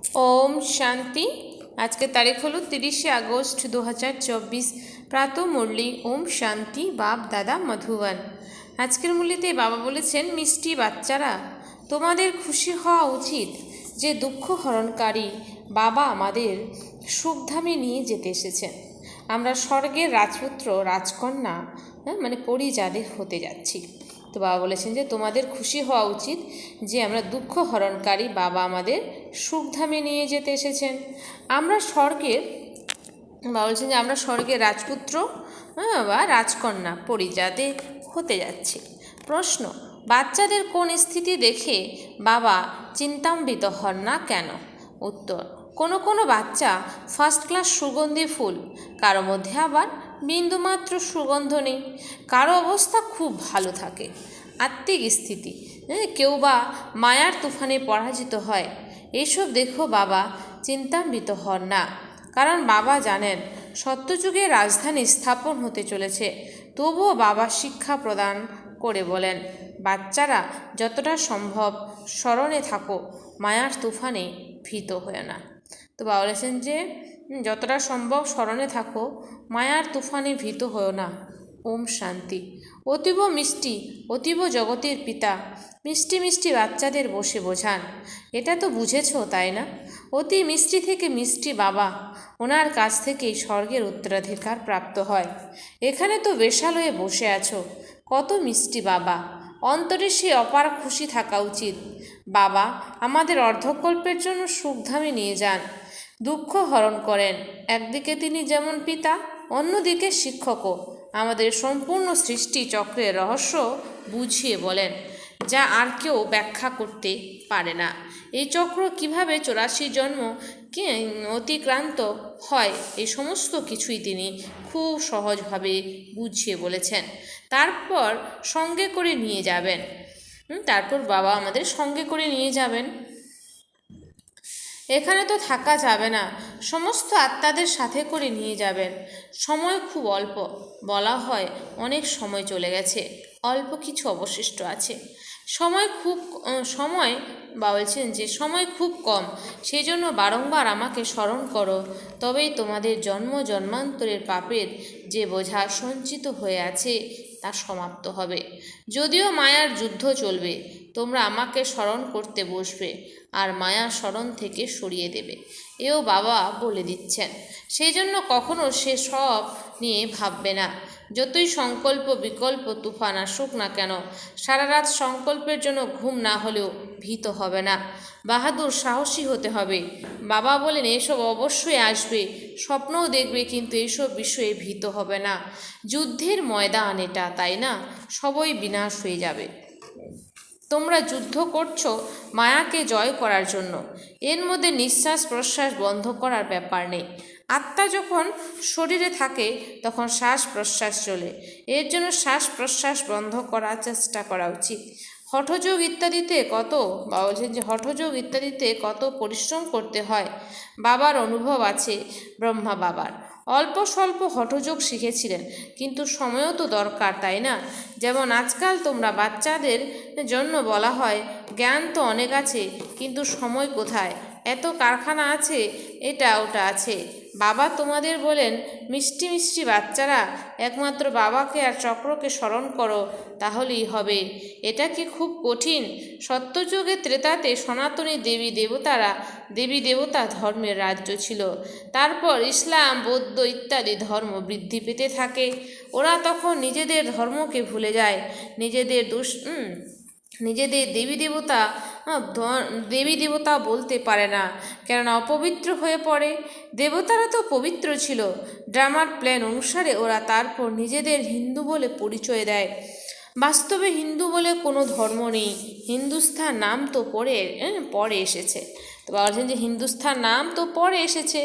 ওম শান্তি। আজকের তারিখ হলো তিরিশে আগস্ট দু হাজার চব্বিশ। প্রাত মুরলি ওম শান্তি বাপ দাদা মধুবন। আজকের মুরলিতে বাবা বলেছেন মিষ্টি বাচ্চারা তোমাদের খুশি হওয়া উচিত যে দুঃখ হরণকারী বাবা আমাদের সুখধামে নিয়ে যেতে এসেছেন। আমরা স্বর্গের রাজপুত্র রাজকন্যা হ্যাঁ, মানে পরিজাদের হতে যাচ্ছি। তো বাবা বলেছেন যে তোমাদের খুশি হওয়া উচিত যে আমরা দুঃখ হরণকারী বাবা আমাদের সুখধামে নিয়ে যেতে এসেছেন। আমরা স্বর্গের বাবা বলছেন যে আমরা স্বর্গের রাজপুত্র হ্যাঁ, বা রাজকন্যা পরিজাতে হতে যাচ্ছি। প্রশ্ন বাচ্চাদের কোন স্থিতি দেখে বাবা চিন্তাম্বিত হন না কেন? উত্তর কোনো কোনো বাচ্চা ফার্স্ট ক্লাস সুগন্ধি ফুল কারও মধ্যে আবার বিন্দুমাত্র সুগন্ধ নেই। কারও অবস্থা খুব ভালো থাকে। আত্মিক স্থিতি। হ্যাঁ, কেউ বা মায়ার তুফানে পরাজিত হয়। এইসব দেখো বাবা চিন্তান্বিত হন না। কারণ বাবা জানেন সত্যযুগে রাজধানী স্থাপন হতে চলেছে। তবুও বাবা শিক্ষা প্রদান করে বলেন বাচ্চারা যতটা সম্ভব স্মরণে থাকো। মায়ার তুফানে ভীত হয়ে না। তো বাবা বলেছেন যে "হুম, যতটা সম্ভব স্মরণে থাকো, মায়ার তুফানে ভীত হও না। ওম শান্তি। অতীব মিষ্টি, অতীব জগতের পিতা, মিষ্টি মিষ্টি বাচ্চাদের বসে বোঝান। এটা তো বুঝেছ, তাই না? অতি মিষ্টি থেকে মিষ্টি বাবা, ওনার কাছ থেকেই স্বর্গের উত্তরাধিকার প্রাপ্ত হয়। এখানে তো বেশালয়ে বসে আছো। কত মিষ্টি বাবা। অন্তরে সে অপার খুশি থাকা উচিত। বাবা, আমাদের অর্ধকল্পের জন্য সুখধামে নিয়ে যান। দুঃখ হরণ করেন। একদিকে তিনি যেমন পিতা, অন্যদিকে শিক্ষকও। আমাদের সম্পূর্ণ সৃষ্টি চক্রের রহস্য বুঝিয়ে বলেন, যা আর কেউ ব্যাখ্যা করতে পারে না। এই চক্র কীভাবে চৌরাশি জন্ম কে অতিক্রান্ত হয় এই সমস্ত কিছুই তিনি খুব সহজভাবে বুঝিয়ে বলেছেন। তারপর সঙ্গে করে নিয়ে যাবেন। তারপর বাবা আমাদের সঙ্গে করে নিয়ে যাবেন। এখানে তো থাকা যাবে না। সমস্ত আত্মাদের সাথে করে নিয়ে যাবেন। সময় খুব অল্প। বলা হয় অনেক সময় চলে গেছে। অল্প কিছু অবশিষ্ট আছে। সময় খুব সময় বা বলছেন যে সময় খুব কম। সেই জন্য বারংবার আমাকে স্মরণ করো। তবেই তোমাদের জন্ম জন্মান্তরের পাপের যে বোঝা সঞ্চিত হয়ে আছে তা সমাপ্ত হবে। যদিও মায়ার যুদ্ধ চলবে তোমরা আমাকে স্মরণ করতে বসবে আর মায়া স্মরণ থেকে সরিয়ে দেবে। এও বাবা বলে দিচ্ছেন। সেই জন্য কখনো সে সব নিয়ে ভাববে না। যতই সংকল্প, বিকল্প, তুফান আসুক না কেন সারা রাত সংকল্পের জন্য ঘুম না হলেও ভীত হবে না। বাহাদুর সাহসী হতে হবে। বাবা বলেন, এসব অবশ্যই আসবে। স্বপ্নও দেখবে, কিন্তু এসব বিষয়ে ভীত হবে না। যুদ্ধের ময়দান এটা, তাই না? সবই বিনাশ হয়ে যাবে। তোমরা যুদ্ধ করছ মায়াকে জয় করার জন্য। এর মধ্যে নিঃশ্বাস প্রশ্বাস বন্ধ করার ব্যাপার নেই। আত্মা যখন শরীরে থাকে, তখন শ্বাস প্রশ্বাস চলে। এর জন্য শ্বাস প্রশ্বাস বন্ধ করার চেষ্টা করা উচিত। হঠযোগ ইত্যাদিতে কত বলছেন যে হঠযোগ ইত্যাদিতে কত পরিশ্রম করতে হয়? বাবার অনুভব আছে, ব্রহ্মা বাবার। অল্প স্বল্প হঠযোগ শিখেছিলেন, কিন্তু সময়ও তো দরকার, তাই না? যেমন আজকাল তোমরা বাচ্চাদের জন্য বলা হয়, জ্ঞান তো অনেক আছে, কিন্তু সময় কোথায়? এত কারখানা আছে, এটা ওটা আছে। বাবা তোমাদের বলেন, মিষ্টি মিষ্টি বাচ্চারা, একমাত্র বাবাকে আর চক্রকে স্মরণ করো, তাহলেই হবে। এটা কি খুব কঠিন? সত্যযুগে ত্রেতাতে সনাতনী দেবী দেবতারা, দেবী দেবতা ধর্মের রাজ্য ছিল। তারপর ইসলাম, বৌদ্ধ ইত্যাদি ধর্ম বৃদ্ধি পেতে থাকে। ওরা তখন নিজেদের ধর্মকে ভুলে যায়। নিজেদের দুষ নিজেদের দেবী দেবতা দেবী দেবতা বলতে পারে না। কেননা অপবিত্র হয়ে পড়ে। দেবতারা তো পবিত্র ছিল। ড্রামার প্ল্যান অনুসারে ওরা তারপর নিজেদের হিন্দু বলে পরিচয় দেয়। বাস্তবে হিন্দু বলে কোনো ধর্ম নেই। হিন্দুস্থান নাম তো পরে পরে এসেছে। তো বলছেন যে হিন্দুস্থান নাম তো পরে এসেছে।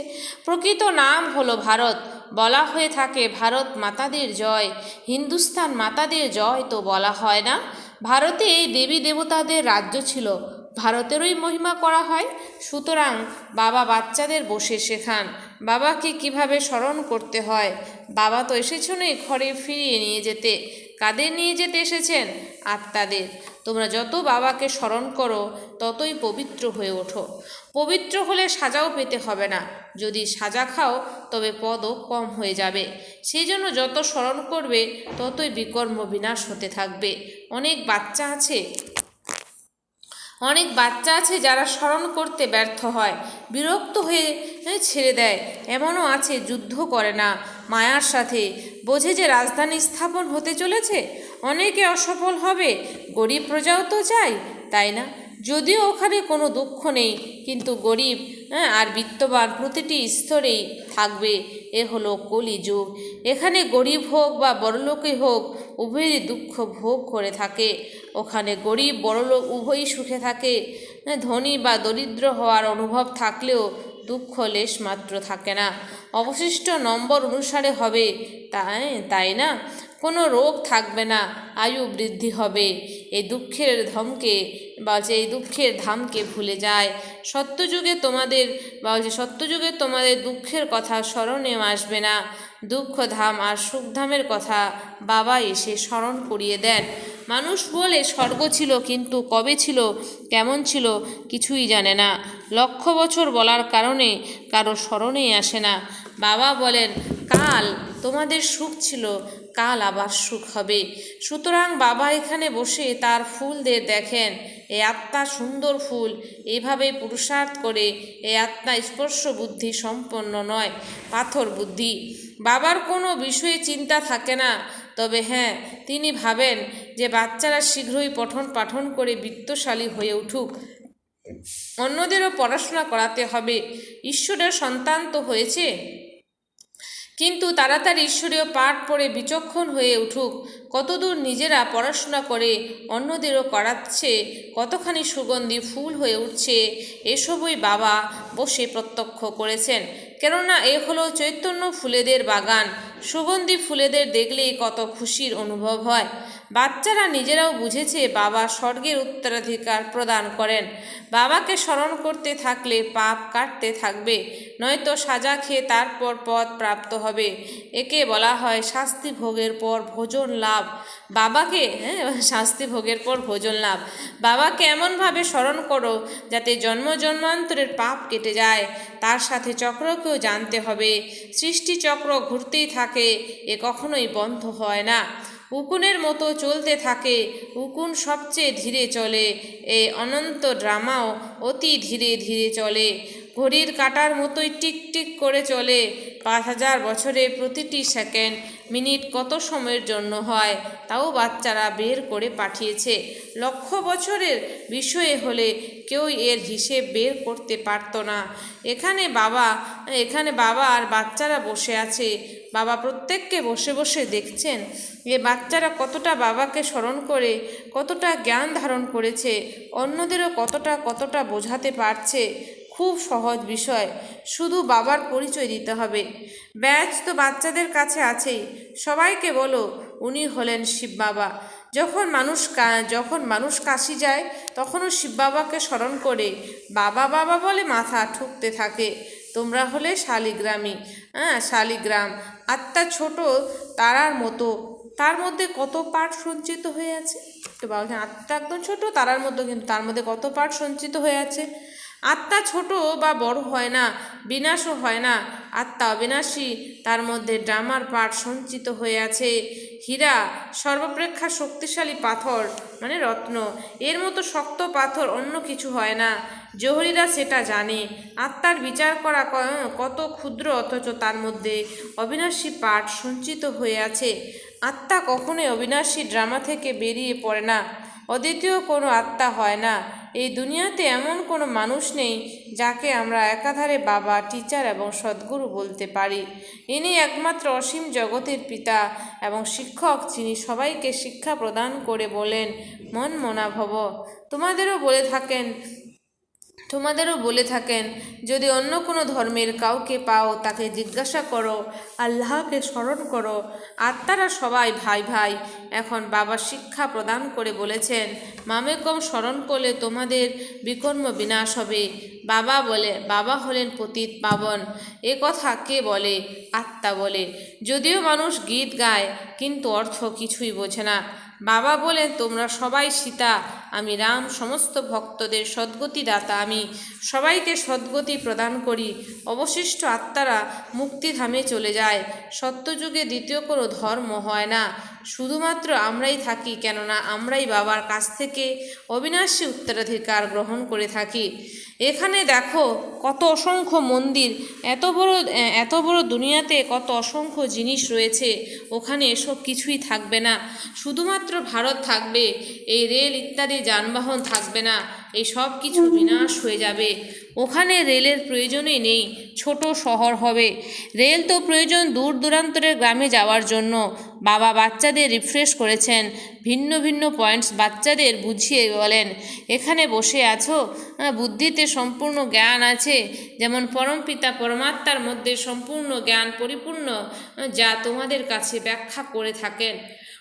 প্রকৃত নাম হলো ভারত। বলা হয়ে থাকে, ভারত মাতাদের জয়। হিন্দুস্থান মাতাদের জয় তো বলা হয় না। ভারতে দেবী দেবতাদের রাজ্য ছিল। ভারতেরই মহিমা করা হয়। সুতরাং বাবা বাচ্চাদের বসে শেখান। বাবাকে কীভাবে স্মরণ করতে হয়? বাবা তো এসেছেনই ঘরে ফিরিয়ে নিয়ে যেতে। কাদের নিয়ে যেতে এসেছেন? আত্মাদের। তোমরা যত বাবাকে স্মরণ করো, ততই পবিত্র হয়ে ওঠো। পবিত্র হলে সাজাও পেতে হবে না। যদি সাজা খাও, তবে পদও কম হয়ে যাবে। সেই জন্য যত স্মরণ করবে, ততই বিকর্ম বিনাশ হতে থাকবে। অনেক বাচ্চা আছে, অনেক বাচ্চা আছে যারা স্মরণ করতে ব্যর্থ হয়, বিরক্ত হয়ে ছেড়ে দেয়। এমনও আছে, যুদ্ধ করে না। মায়ার সাথে। বোঝে যে রাজধানী স্থাপন হতে চলেছে? অনেকে অসফল হবে গরিব প্রজাও তো চাই তাই না? যদিও ওখানে কোনো দুঃখ নেই কিন্তু গরিব হ্যাঁ, আর বিত্তবান প্রতিটি স্তরেই থাকবে এ হলো কলিযুগ। এখানে গরিব হোক বা বড়লোকই হোক উভয়েরই দুঃখ ভোগ করে থাকে। ওখানে গরিব বড়লোক উভয়ই সুখে থাকে। হ্যাঁ, ধনী বা দরিদ্র হওয়ার অনুভব থাকলেও দুঃখ লেশ মাত্র থাকে না। অবশিষ্ট নম্বর অনুসারে হবে তাই তাই না? কোনো রোগ থাকবে না, আয়ু বৃদ্ধি হবে। এই দুঃখের ধমকে বা যে এই দুঃখের ধামকে ভুলে যায়। সত্যযুগে তোমাদের বা যে সত্যযুগে তোমাদের দুঃখের কথা স্মরণে আসবে না। দুঃখ ধাম আর সুখধামের কথা বাবা এসে স্মরণ করিয়ে দেন। মানুষ বলে স্বর্গ ছিল কিন্তু কবে ছিল, কেমন ছিল কিছুই জানে না। লক্ষ বছর বলার কারণে কারও স্মরণেই আসে না। বাবা বলেন, কাল তোমাদের সুখ ছিল, কাল আবার সুখ হবে। সুতরাং বাবা এখানে বসে তার ফুলদের দেখেন এই আত্মা সুন্দর ফুল। এইভাবে পুরুষার্থ করে এই আত্মা স্পর্শ বুদ্ধি সম্পন্ন নয়, পাথর বুদ্ধি। বাবার কোনো বিষয়ে চিন্তা থাকে না। তবে হ্যাঁ তিনি ভাবেন যে বাচ্চারা শীঘ্রই পঠন পাঠন করে বিত্তশালী হয়ে উঠুক। অন্যদেরও পড়াশোনা করাতে হবে। ঈশ্বরের সন্তান তো হয়েছে। কিন্তু তাড়াতাড়ি ঈশ্বরীয় পাঠ পড়ে বিচক্ষণ হয়ে উঠুক, কতদূর নিজেরা পড়াশোনা করে অন্যদেরও করাচ্ছে, কতখানি সুগন্ধি ফুল হয়ে উঠছে, এসবই বাবা বসে প্রত্যক্ষ করেছেন। কেননা এ হলো চৈতন্য ফুলেদের বাগান। সুগন্ধি ফুলেদের দেখলেই কত খুশির অনুভব হয়। বাচ্চারা নিজেরাও বুঝেছে বাবা স্বর্গের উত্তরাধিকার প্রদান করেন। বাবাকে স্মরণ করতে থাকলে পাপ কাটতে থাকবে, নয়তো সাজা খেয়ে তারপর পদ প্রাপ্ত হবে। একে বলা হয় শাস্তি ভোগের পর ভোজন লাভ। বাবাকে হ্যাঁ শাস্তি ভোগের পর ভোজন লাভ। বাবাকে এমনভাবে স্মরণ করো যাতে জন্ম জন্মান্তরের পাপ কেটে যায়। তার সাথে চক্রকেও জানতে হবে। সৃষ্টি চক্র ঘুরতেই থাকে, এ কখনোই বন্ধ হয় না। উকুনের মতো চলতে থাকে, উকুন সবচেয়ে ধীরে চলে, এ অনন্ত ড্রামাও অতি ধীরে ধীরে চলে। ঘড়ির কাটার মতোই টিক টিক করে চলে, পাঁচ হাজার বছরে প্রতিটি সেকেন্ড, মিনিট কত সময়ের জন্য হয় তাও বাচ্চারা বের করে পাঠিয়েছে। লক্ষ বছরের বিষয়ে হলে কেউ এর হিসেব বের করতে পারতো না। এখানে বাবা এখানে বাবা আর বাচ্চারা বসে আছে। বাবা প্রত্যেককে বসে বসে দেখছেন যে বাচ্চারা কতটা বাবাকে স্মরণ করে, কতটা জ্ঞান ধারণ করেছে, অন্যদেরও কতটা কতটা বোঝাতে পারছে। খুব সহজ বিষয়। শুধু বাবার পরিচয় দিতে হবে। ব্যাচ তো বাচ্চাদের কাছে আছেই। সবাইকে বলো, উনি হলেন শিব বাবা। যখন মানুষ যখন মানুষ কাশি যায়, তখনও শিব বাবাকে স্মরণ করে, বাবা বাবা বলে মাথা ঠুকতে থাকে। তোমরা হলে শালিগ্রামী। হ্যাঁ শালিগ্রাম। আত্মা ছোট, তারার মতো। তার মধ্যে কত পাঠ সঞ্চিত হয়ে আছে? তো বাবা আত্মা একদম ছোট, তারার মতো কিন্তু, তার মধ্যে কত পাঠ সঞ্চিত হয়ে আছে? আত্মা ছোট বা বড় হয় না, বিনাশও হয় না। আত্মা অবিনাশী, তার মধ্যে ড্রামার পাঠ সঞ্চিত হয়ে আছে। হীরা সর্বাপেক্ষা শক্তিশালী পাথর মানে রত্ন। এর মতো শক্ত পাথর অন্য কিছু হয় না। জহরিরা সেটা জানে। আত্মার বিচার করা কত ক্ষুদ্র অথচ তার মধ্যে অবিনাশী পাঠ সঞ্চিত হয়ে আছে। আত্মা কখনোই অবিনাশী ড্রামা থেকে বেরিয়ে পড়ে না। অদ্বিতীয় কোনো আত্মা হয় না। এই দুনিয়াতে এমন কোনো মানুষ নেই যাকে আমরা একাধারে বাবা টিচার এবং সদ্গুরু বলতে পারি। ইনি একমাত্র অসীম জগতের পিতা এবং শিক্ষক যিনি সবাইকে শিক্ষা প্রদান করে বলেন, মন মনা ভব তোমাদেরও বলে থাকেন তোমাদেরও বলে থাকেন, যদি অন্য কোনো ধর্মের কাউকে পাও তাকে জিজ্ঞাসা করো, আল্লাহকে স্মরণ করো। আত্মারা সবাই ভাই ভাই। এখন বাবা শিক্ষা প্রদান করে বলেছেন, মামেকম স্মরণ করলে তোমাদের বিকর্ম বিনাশ হবে। বাবা বলে, বাবা হলেন পতিত পাবন। এ কথা কে বলে? আত্মা বলে। যদিও মানুষ গীত গায়, কিন্তু অর্থ কিছুই বোঝে না। বাবা বলেন, তোমরা সবাই সীতা আমি রাম, সমস্ত ভক্তদের সদ্গতি দাতা আমি সবাইকে সদ্গতি প্রদান করি। অবশিষ্ট আত্মারা মুক্তিধামে চলে যায়। সত্যযুগে দ্বিতীয় কোনো ধর্ম হয় না। শুধুমাত্র আমরাই থাকি, কেননা আমরাই বাবার কাছ থেকে অবিনাশী উত্তরাধিকার গ্রহণ করে থাকি। এখানে দেখো কত অসংখ্য মন্দির, এত বড় এত বড় দুনিয়াতে কত অসংখ্য জিনিস রয়েছে। ওখানে এসব কিছুই থাকবে না। শুধুমাত্র ভারত থাকবে। এই রেল ইত্যাদি যানবাহন থাকবে না, এই সব কিছু বিনাশ হয়ে যাবে। ওখানে রেলের প্রয়োজনই নেই, ছোট শহর হবে। রেল তো প্রয়োজন দূর দূরান্তরের গ্রামে যাওয়ার জন্য। বাবা বাচ্চাদের রিফ্রেশ করেছেন, ভিন্ন ভিন্ন পয়েন্টস বাচ্চাদের বুঝিয়ে বলেন। এখানে বসে আছো? বুদ্ধিতে সম্পূর্ণ জ্ঞান আছে, যেমন পরমপিতা পরমাত্মার মধ্যে সম্পূর্ণ জ্ঞান পরিপূর্ণ যা তোমাদের কাছে ব্যাখ্যা করে থাকেন।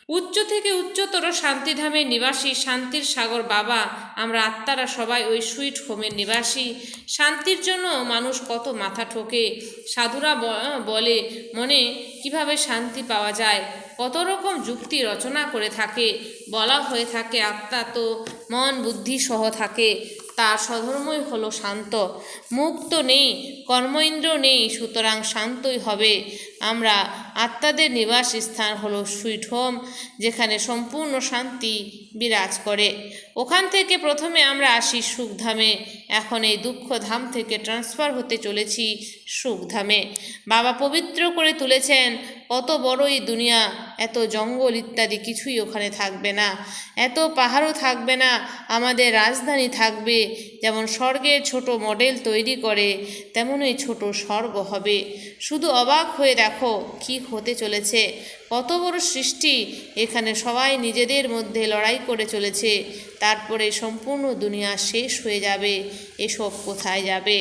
উচ্চ থেকে উচ্চতর শান্তিধামের নিবাসী শান্তির সাগর বাবা, আমরা আত্মারা সবাই ওই সুইট হোমের নিবাসী। শান্তির জন্য মানুষ কত মাথা ঠোকে, সাধুরা বলে, মনে কীভাবে শান্তি পাওয়া যায়? কত রকম যুক্তি রচনা করে থাকে, বলা হয়ে থাকে আত্মা তো মন বুদ্ধি সহ থাকে তার স্বধর্মই হলো শান্ত। মুক্ত নেই কর্মেন্দ্র নেই, সুতরাং শান্তই হবে। আমরা আত্মাদের নিবাস স্থান হলো সুইট হোম যেখানে সম্পূর্ণ শান্তি বিরাজ করে। ওখান থেকে প্রথমে আমরা আসি সুখধামে। এখন এই দুঃখধাম থেকে ট্রান্সফার হতে চলেছি সুখধামে। বাবা পবিত্র করে তুলেছেন, কত বড় এই দুনিয়া, এত জঙ্গল ইত্যাদি কিছুই ওখানে থাকবে না। এত পাহাড়ও থাকবে না, আমাদের রাজধানী থাকবে। যেমন স্বর্গের ছোট মডেল তৈরি করে তেমনই ছোট স্বর্গ হবে? শুধু অবাক হয়ে দেখো কি হতে চলেছে। কত বড় সৃষ্টি এখানে সবাই নিজেদের মধ্যে লড়াই করে চলেছে। তারপরে সম্পূর্ণ দুনিয়া শেষ হয়ে যাবে। এসব কোথায় যাবে?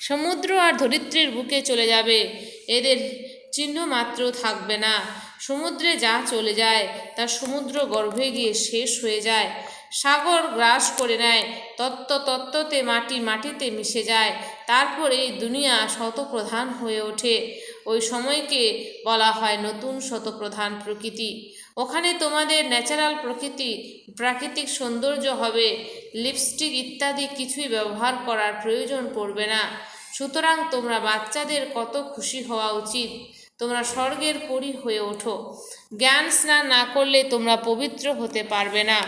সমুদ্র আর ধরিত্রীর বুকে চলে যাবে। এদের চিহ্ন মাত্র থাকবে না। সমুদ্রে যা চলে যায় তা সমুদ্র গর্ভে গিয়ে শেষ হয়ে যায়। সাগর গ্রাস করে নেয়। তত্ত্ব তত্ত্বতে মাটি মাটিতে মিশে যায়। তারপর এই দুনিয়া শতপ্রধান হয়ে ওঠে। ওই সময়কে বলা হয় নতুন শতপ্রধান প্রকৃতি। ওখানে তোমাদের ন্যাচারাল প্রকৃতি, প্রাকৃতিক সৌন্দর্য হবে। লিপস্টিক ইত্যাদি কিছুই ব্যবহার করার প্রয়োজন পড়বে না। সুতরাং তোমরা বাচ্চাদের কত খুশি হওয়া উচিত? তোমরা স্বর্গের পরি হয়ে ওঠো। জ্ঞান স্নান না করলে তোমরা পবিত্র হতে পারবে না।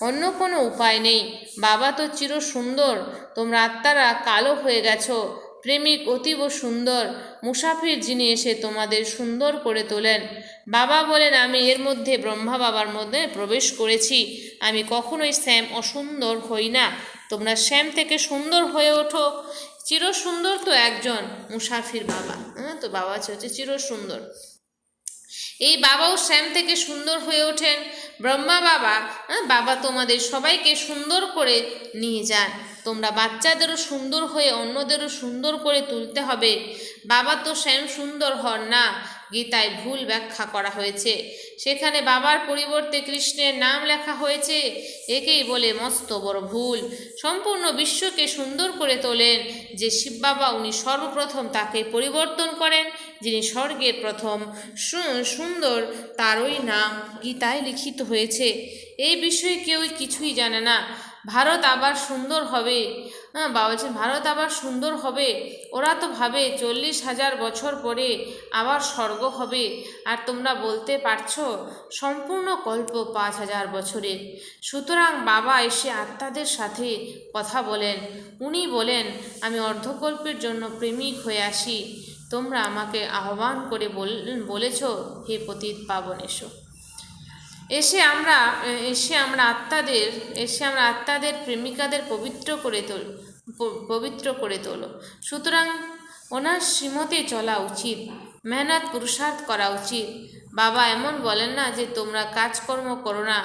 অন্য কোনো উপায় নেই। বাবা তো চির সুন্দর, তোমরা আত্মারা কালো হয়ে গেছো। প্রেমিক অতীব সুন্দর, মুসাফির যিনি এসে তোমাদের সুন্দর করে তোলেন। বাবা বলেন, আমি এর মধ্যে ব্রহ্মা বাবার মধ্যে প্রবেশ করেছি। আমি কখনোই শ্যাম অসুন্দর হই না। তোমরা শ্যাম থেকে সুন্দর হয়ে ওঠো। চির সুন্দর তো একজন মুসাফির বাবা। হ্যাঁ তো বাবা হচ্ছে চির সুন্দর এই বাবাও শ্যাম থেকে সুন্দর হয়ে ওঠেন। ব্রহ্মা বাবা বাবা তোমাদের সবাইকে সুন্দর করে নিয়ে যান। তোমরা বাচ্চাদেরও সুন্দর হয়ে অন্যদেরও সুন্দর করে তুলতে হবে। বাবা তো শ্যাম সুন্দর হন না। গীতায় ভুল ব্যাখ্যা করা হয়েছে। সেখানে বাবার পরিবর্তে কৃষ্ণের নাম লেখা হয়েছে। একেই বলে মস্ত বড় ভুল। সম্পূর্ণ বিশ্বকে সুন্দর করে তোলেন যে শিব বাবা উনি সর্বপ্রথম তাকে পরিবর্তন করেন, যিনি স্বর্গের প্রথম। সুন্দর তারই নাম গীতায় লিখিত হয়েছে। এই বিষয়ে কেউই কিছুই জানে না। ভারত আবার সুন্দর হবে। হ্যাঁ বাবা বলছেন, ভারত আবার সুন্দর হবে? ওরা তো ভাবে চল্লিশ হাজার বছর পরে আবার স্বর্গ হবে। আর তোমরা বলতে পারছ, সম্পূর্ণ কল্প পাঁচ হাজার বছরের। সুতরাং বাবা এসে আত্মাদের সাথে কথা বলেন। উনি বলেন, আমি অর্ধকল্পের জন্য প্রেমিক হয়ে আসি। তোমরা আমাকে আহ্বান করে বল- বলেছ, হে পতিত পাবন, এসো। এসে আমরা এসে আমরা আত্মাদের, এসে আমরা আত্মাদের প্রেমিকাদের পবিত্র করে তোল পবিত্র করে তোলো। সুতরাং ওনার শ্রীমতে চলা উচিত, মেহনত পুরুষার্থ করা উচিত। বাবা এমন বলেন না যে তোমরা কাজকর্ম করো না,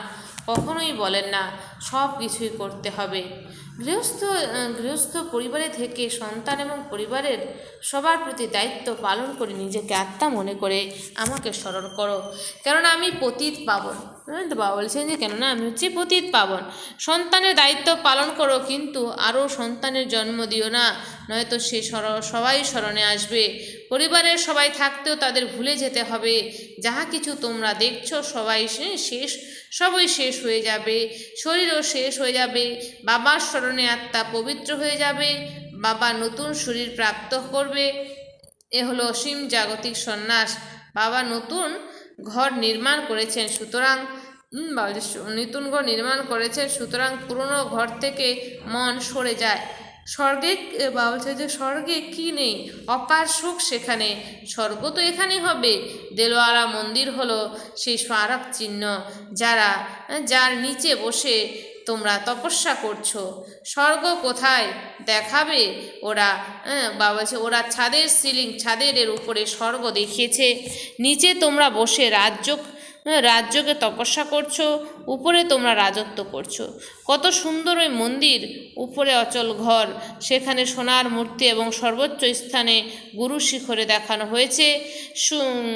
কখনোই বলেন না, সব কিছুই করতে হবে। গৃহস্থ গৃহস্থ পরিবারে থেকে সন্তান এবং পরিবারের সবার প্রতি দায়িত্ব পালন করে নিজেকে আত্মা মনে করে আমাকে স্মরণ করো। কেননা আমি পতিত পাবন তো বাবা বলছেন যে, কেননা আমি হচ্ছে পতিত পাবন। সন্তানের দায়িত্ব পালন করো, কিন্তু আরও সন্তানের জন্ম দিও না, নয়তো সে সর, সবাই স্মরণে আসবে। পরিবারের সবাই থাকতেও তাদের ভুলে যেতে হবে। যাহা কিছু তোমরা দেখছ, সবাই শেষ, সবই শেষ হয়ে যাবে। শরীরও শেষ হয়ে যাবে। বাবার স্মরণে আত্মা পবিত্র হয়ে যাবে। বাবা নতুন শরীর প্রাপ্ত করবে। এ হলো অসীম জাগতিক সন্ন্যাস। বাবা নতুন ঘর নির্মাণ করেছেন, সুতরাং নতুন ঘর নির্মাণ করেছেন সুতরাং পুরনো ঘর থেকে মন সরে যায়। স্বর্গে বাবা বলছে যে স্বর্গে কি নেই? অপার সুখ সেখানে। স্বর্গ তো এখানেই হবে। দেলোয়ারা মন্দির হলো সেই স্মারক চিহ্ন। যারা যার নিচে বসে তোমরা তপস্যা করছ। স্বর্গ কোথায়? দেখাবে। ওরা বাবা বলছে ওরা ছাদের সিলিং, ছাদের উপরে স্বর্গ দেখিয়েছে। নিচে তোমরা বসে রাজ্য রাজ্যকে তপস্যা করছ, উপরে তোমরা রাজত্ব করছ। কত সুন্দর ওই মন্দির, উপরে অচল ঘর, সেখানে সোনার মূর্তি এবং সর্বোচ্চ স্থানে গুরু শিখরে দেখানো হয়েছে।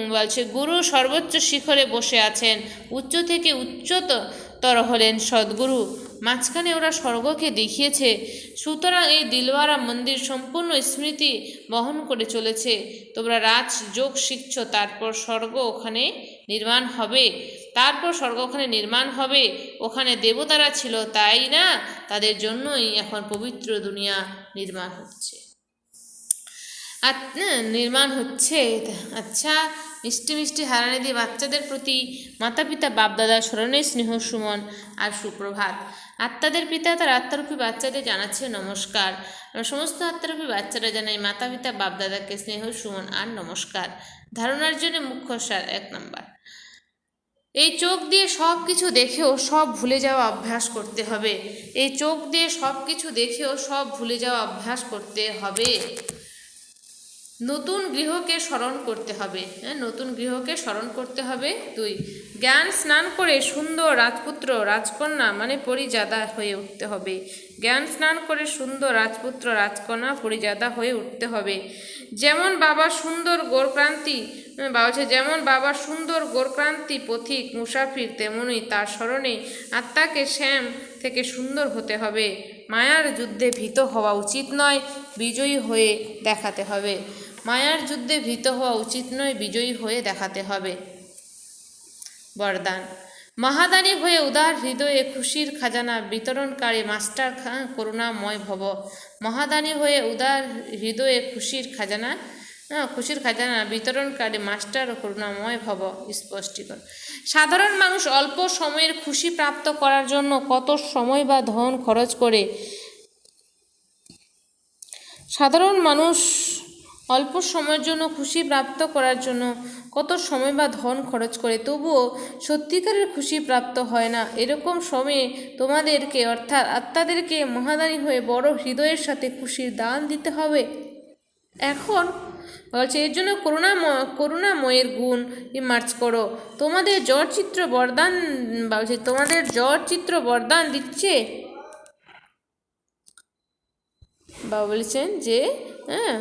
বলছে, গুরু সর্বোচ্চ শিখরে বসে আছেন, উচ্চ থেকে উচ্চতর হলেন সদ্গুরু। মাঝখানে ওরা স্বর্গকে দেখিয়েছে। সুতরাং এই দিলওয়ারা মন্দির সম্পূর্ণ স্মৃতি বহন করে চলেছে। তোমরা রাজ যোগ শিখছ, তারপর স্বর্গ ওখানে নির্মাণ হবে। তারপর স্বর্গ ওখানে নির্মাণ হবে। ওখানে দেবতারা ছিল তাই না? তাদের জন্যই এখন পবিত্র দুনিয়া নির্মাণ হচ্ছে। নির্মাণ হচ্ছে। আচ্ছা মিষ্টি মিষ্টি হারানিধি বাচ্চাদের প্রতি মাতা পিতা বাপদাদা, স্মরণে স্নেহ, সুমন আর সুপ্রভাত। আত্মাদের পিতা, তার আত্মারূপী বাচ্চাদের জানাচ্ছে নমস্কার। সমস্ত আত্মারূপী বাচ্চারা জানাই মাতা পিতা বাপদাদাকে স্নেহ, সুমন আর নমস্কার। ধারণার জন্য মুখ্য সার এক নম্বর। এই চোখ দিয়ে সব কিছু দেখেও সব ভুলে যাওয়া অভ্যাস করতে হবে। এই চোখ দিয়ে সব কিছু দেখেও সব ভুলে যাওয়া অভ্যাস করতে হবে। নতুন গৃহকে স্মরণ করতে হবে। হ্যাঁ নতুন গৃহকে স্মরণ করতে হবে। দুই, জ্ঞান স্নান করে সুন্দর রাজপুত্র, রাজকন্যা মানে পরিজাদা হয়ে উঠতে হবে। জ্ঞান স্নান করে সুন্দর রাজপুত্র, রাজকন্যা পরিজাদা হয়ে উঠতে হবে। যেমন বাবা সুন্দর গোরক্রান্তি বাবা বলছে যেমন বাবা সুন্দর গোরক্রান্তি পথিক মুসাফির, তেমনই তার স্মরণে আত্মাকে শ্যাম থেকে সুন্দর হতে হবে। মায়ার যুদ্ধে ভীত হওয়া উচিত নয়, বিজয়ী হয়ে দেখাতে হবে। মায়ার যুদ্ধে ভীত হওয়া উচিত নয়, বিজয়ী হয়ে দেখাতে হবে। বরদান। মহাদানী হয়ে উদার হৃদয়ে খুশির খাজানা, বিতরণকারী মাস্টার করুণাময় ভব। মহাদানী হয়ে উদার হৃদয়ে খুশির খাজানা খুশির খাজানা বিতরণকারী মাস্টার করুণাময় ভব স্পষ্টীকরণ সাধারণ মানুষ অল্প সময়ের খুশি প্রাপ্ত করার জন্য কত সময় বা ধন খরচ করে সাধারণ মানুষ অল্প সময়ের জন্য খুশি প্রাপ্ত করার জন্য কত সময় বা ধন খরচ করে তবুও সত্যিকারের খুশি প্রাপ্ত হয় না এরকম সময়ে তোমাদেরকে অর্থাৎ আত্মাদেরকে মহাদানী হয়ে বড় হৃদয়ের সাথে খুশির দান দিতে হবে এখন বলছে এর জন্য করুণাময় করুণাময়ের গুণ মার্চ করো। তোমাদের জ্বর চিত্র বরদান বলছে তোমাদের জ্বর চিত্র বরদান দিচ্ছে। বা বলেছেন যে হ্যাঁ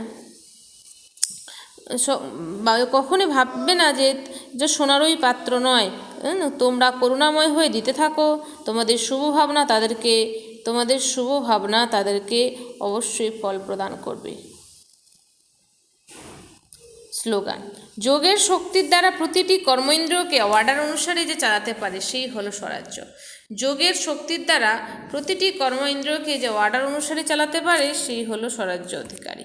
কখনই ভাববে না যে যে সোনারই পাত্র নয়। হ্যাঁ, তোমরা করুণাময় হয়ে দিতে থাকো। তোমাদের শুভ ভাবনা তাদেরকে তোমাদের শুভ ভাবনা তাদেরকে অবশ্যই ফল প্রদান করবে। স্লোগান। যোগের শক্তির দ্বারা প্রতিটি কর্মেন্দ্রকে অর্ডার অনুসারে যে চালাতে পারে, সেই হলো স্বরাজ্য। যোগের শক্তির দ্বারা প্রতিটি কর্মেন্দ্রকে যে অর্ডার অনুসারে চালাতে পারে, সেই হলো স্বরাজ্য অধিকারী।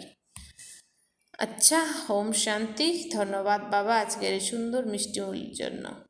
আচ্ছা হোম শান্তি। ধন্যবাদ বাবা আজকের এই সুন্দর মিষ্টি জন্য।